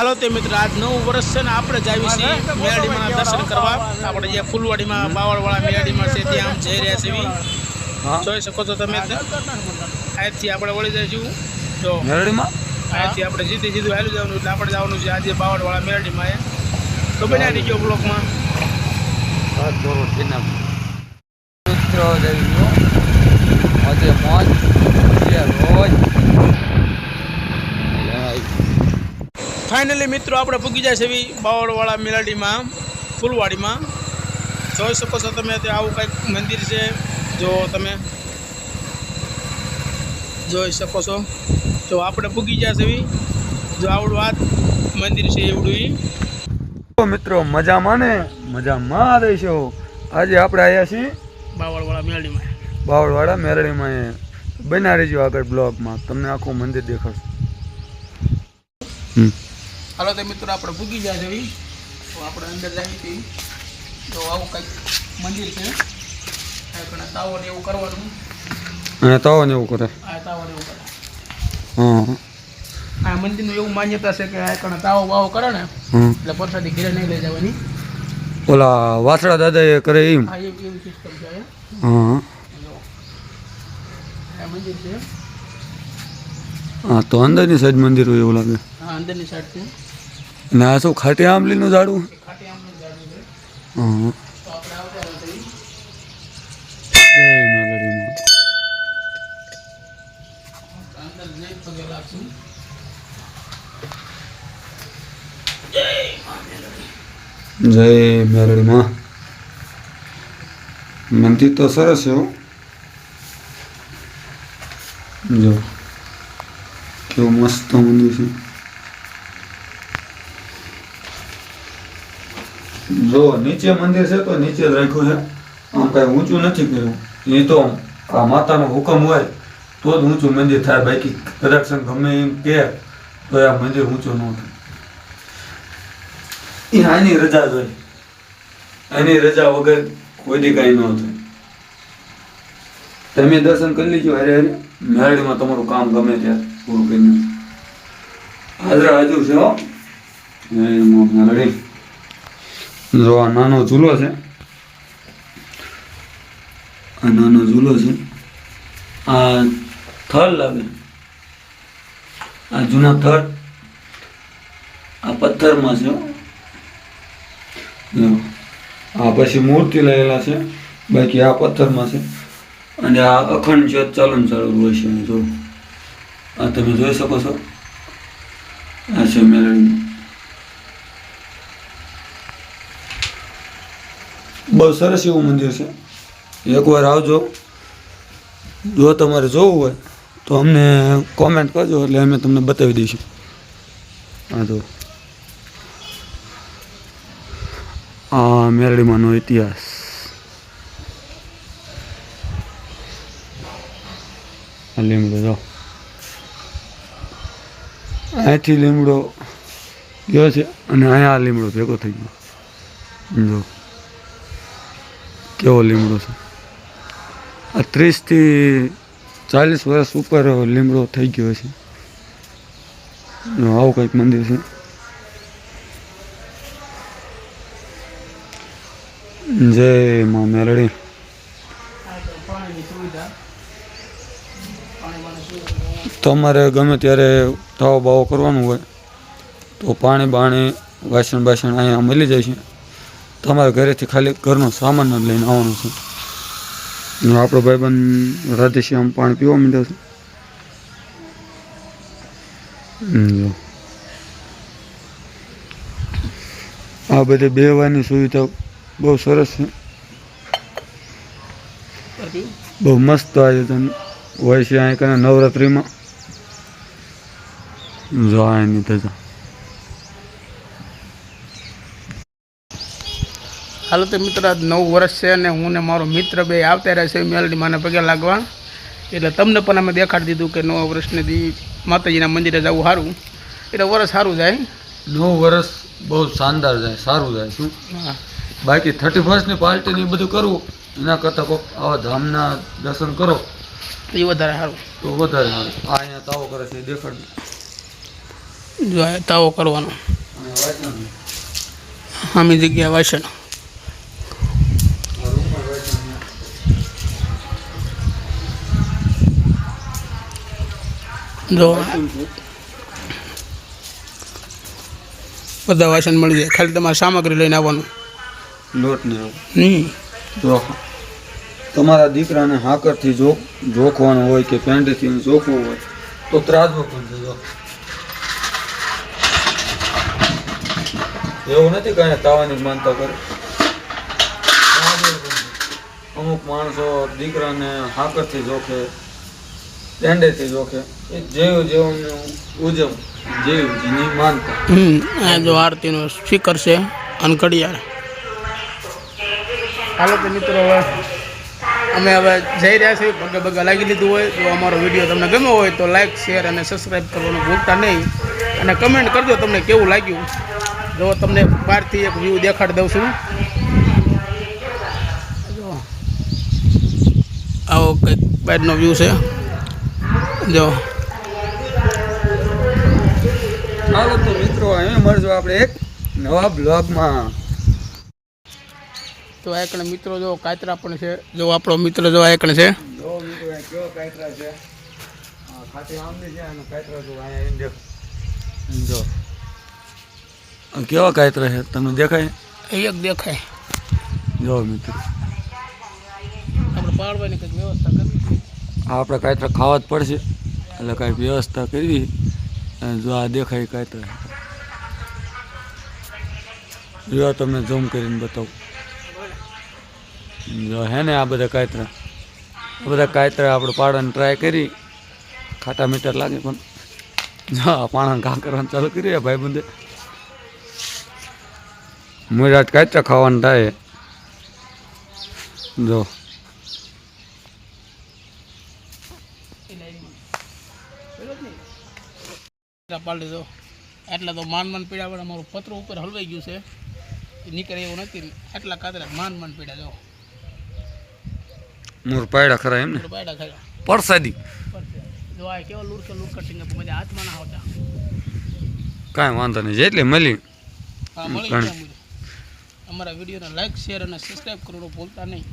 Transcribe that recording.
હાલો તે મિત્ર આજ નવું વર્ષ છે ને આપણે જ આવી છીએ મેળાડીમાં દર્શન કરવા. આપણે જે ફૂલવાડીમાં બાવળવાળા મેળાડીમાં છે ત્યાં આમ જઈ રહ્યા છીએ જોઈ શકો છો તમે અહીંથી આપણે વળી જઈશું. તો મેળાડીમાં? અહીંથી આપણે સીધી જીધું હાલી જવાનું એટલે આપણે જવાનું છે આજે બાવળવાળા મેળાડીમાં એ તો બન્યા રહીજો બ્લોકમાં. મિત્રો જઈ આજે મોજ જે રોજ ફાઇનલી મિત્રો આપણે પૂગી જાય છે એવી બાવળવાળા મેલાડીમાં ફૂલવાડીમાં. જોઈ શકો છો તમે ત્યાં આવું કંઈક મંદિર છે જો તમે જોઈ શકો છો. જો આપણે પૂગી ગયા છે એવી જો આવડું આ મંદિર છે એવડું મિત્રો મજામાં ને? મજામાં રહીશો આજે આપણે આવ્યા છીએ બાવળવાળા મેલડીમાં. બાવળવાળા મેરડીમાં એ. બના રહીજો આગળ બ્લોગમાં. તમને આખું મંદિર દેખાશે હમ. હાલો તો મિત્રો આપણે પૂગી ગયા એવી તો આપણે અંદર જઈએ છીએ તો આવું કંઈક મંદિર છે. આ ઘણા તાવો ને એવું કરવાનું. અને તાવો ને એવું કરે. આ તાવો ને એવું કરે. હા આ મંદિરનું એવું માન્યતા છે કે આ કણે તાવો બાવો કરે ને એટલે પરસાદી ઘરે નહીં લઈ જવાની. ઓલા વાસડા દાદા એ કરે એમ. આ એવી એવી સિસ્ટમ છે હા. મંદિર છે. હા તો અંદરની સાઈડ મંદિર હોય એવું લાગે. આ અંદરની સાઈડ છે. આ શું ખાટી આંબલીનું નું ઝાડું? હા. જય જય મેલડીમાં મંદિર તો સરસ છે જો કેવું મસ્ત મંદિર છે. જો નીચે મંદિર છે તો નીચે જ રાખ્યું છે. આમ કાંઈ ઊંચું નથી કર્યું. એ તો આ માતાનો હુકમ હોય, તો જ ઊંચું મંદિર થાય. બાકી કદાચ ગમે એમ કે, તો આ મંદિર ઊંચું ન થાય. એ આની રજા જોઈ આની રજા વગર કોઈ દી કાંઈ ન થાય. તમે દર્શન કરી લીજો અરે અરે મેળીમાં તમારું કામ ગમે ત્યાં પૂરું કરીને. હાજરા હાજર છે હો. એ મેળડી જો આ નાનો ઝૂલો છે. આ નાનો ઝૂલો છે. આ થડ લાગે. આ જૂના થડ આ પથ્થરમાં છે આ પછી મૂર્તિ લયેલા છે. બાકી આ પથ્થરમાં છે. અને આ અખંડ જ્યોત ચાલુ ચાલુ હોય છે. જો. આ તમે જોઈ શકો છો. આ છે મેલડી. બહુ સરસ એવું મંદિર છે. એકવાર આવજો. જો તમારે જોવું હોય તો અમને કોમેન્ટ કરજો એટલે અમે તમને બતાવી દઈશું. હા જો આ મેરડીમાંનો ઇતિહાસ. લીમડો જો. અહીંથી લીમડો ગયો છે અને અહીંયા આ લીમડો ભેગો થઈ ગયો. જો કેવો લીમડો છે? આ ત્રીસથી ચાલીસ વર્ષ ઉપર લીમડો થઈ ગયો છે. આવું કંઈક મંદિર છે. જય મા સુવિધા તમારે ગમે ત્યારે તાવ બાવો કરવાનું હોય, તો પાણી બાણી વાસણ બાસણ અહીંયા મળી જાય છે. તમારે ઘરેથી ખાલી ઘરનો સામાન જ લઈને આવવાનો છે. આપણો ભાઈબંધ રાધેશ્યામ પાણી પીવા માંડ્યો છે. આ બધી બેવાની સુવિધા બહુ સરસ છે. બહુ મસ્ત આયોજન હોય છે અહીં કને નવરાત્રિમાં. જો એની ધજા. હાલો તો મિત્ર આજ નવું વર્ષ છે અને હું ને મારો મિત્ર બે આવતા રહ્યા છે મેલડી માને પગે લાગવા. એટલે તમને પણ અમે દેખાડી દીધું કે નવા વર્ષને દી માતાજીના મંદિરે જવું સારું. એટલે વર્ષ સારું જાય. નવું વર્ષ બહુ શાનદાર જાય સારું જાય. શું? બાકી થર્ટી ફર્સ્ટની પાર્ટી ને એ બધું કરવું એના કરતાં કોઈક આવા ધામના દર્શન કરો. એ વધારે સારું. તો વધારે સારું. આ અહીંયા તાવો કરે છે દેખાડ તાવો કરવાનો. વાસણ જગ્યા વાસણ જો બધા વાસણ મળી જાય. ખાલી તમારે સામગ્રી લઈને આવવાનું. લોટ ને જો તમારા દીકરાને હાકરથી જો જોખવાનું હોય કે પેન્ટથી જોખવું હોય તો ત્રાજવો પણ છે એવું નથી કઈ તાવાની માનતા કરે. અમુક માણસો દીકરાને હાકરથી જોખે. પેંડેથી જોખે એ જેવું જેવું ઉજવ જેવું જેની માનતા. હમ આ જો આરતીનો સ્પીકર છે અને ઘડિયાળ હાલો તો મિત્રો હવે અમે હવે જઈ રહ્યા છીએ પગે પગે લાગી લીધું હોય જો અમારો વીડિયો તમને ગમ્યો હોય તો લાઈક શેર અને સબસ્ક્રાઈબ કરવાનું ભૂલતા નહીં. અને કમેન્ટ કરજો તમને કેવું લાગ્યું. જો તમને બહારથી એક વ્યૂ દેખાડી દઉં છું. જો. આવો કંઈક બહારનો વ્યૂ છે. જો. હાલો તો મિત્રો અહીંયા મળજો આપણે એક નવા બ્લોગમાં. તો આ મિત્રો જો કાતરા પણ છે. જો આપણો મિત્ર જો આ છે. જો મિત્રો આ કાતરા છે? આ ખાટી છે અને કાતરા જો અહીંયા આવીને જો. કેવા કાતરા છે? તમને દેખાય? એક દેખાય. જો મિત્રો. આપણે પાડવાની કંઈક વ્યવસ્થા કરવી આ આપણે કાતરા ખાવા જ પડશે. એટલે કાંઈક વ્યવસ્થા કરવી. અને જો આ દેખાય કાતરા જો તમને ઝૂમ કરીને બતાવું. જો હે ને આ બધા કાતરા આ બધા કાતરા આપણે પાડવાની ટ્રાય કરી. ખાટા મીટર લાગે પણ. જો પાણા ઘા કરવાનું ચાલુ કરી ભાઈ બંધે. આજ કાચા ખાવાનું થાય. જો. પાડી દીધો. એટલે તો માન માન પીડા પણ અમારું પત્ર ઉપર હલવાઈ ગયું છે. એ નીકળે એવું નથી. આટલા કાતરા માન માન પીડા જો. પાયડા ખરા એમ ને? પાયડા ખરા. પરસાદી. જો આ કેવો લુરખે લુરકર ટીંગા મજા હાથમાં ના આવતા. કાંઈ વાંધો નહીં જેટલી મળી હા મળી અમારા વિડીયોને લાઈક શેર અને સબસ્ક્રાઈબ કરવાનું ભૂલતા નહીં.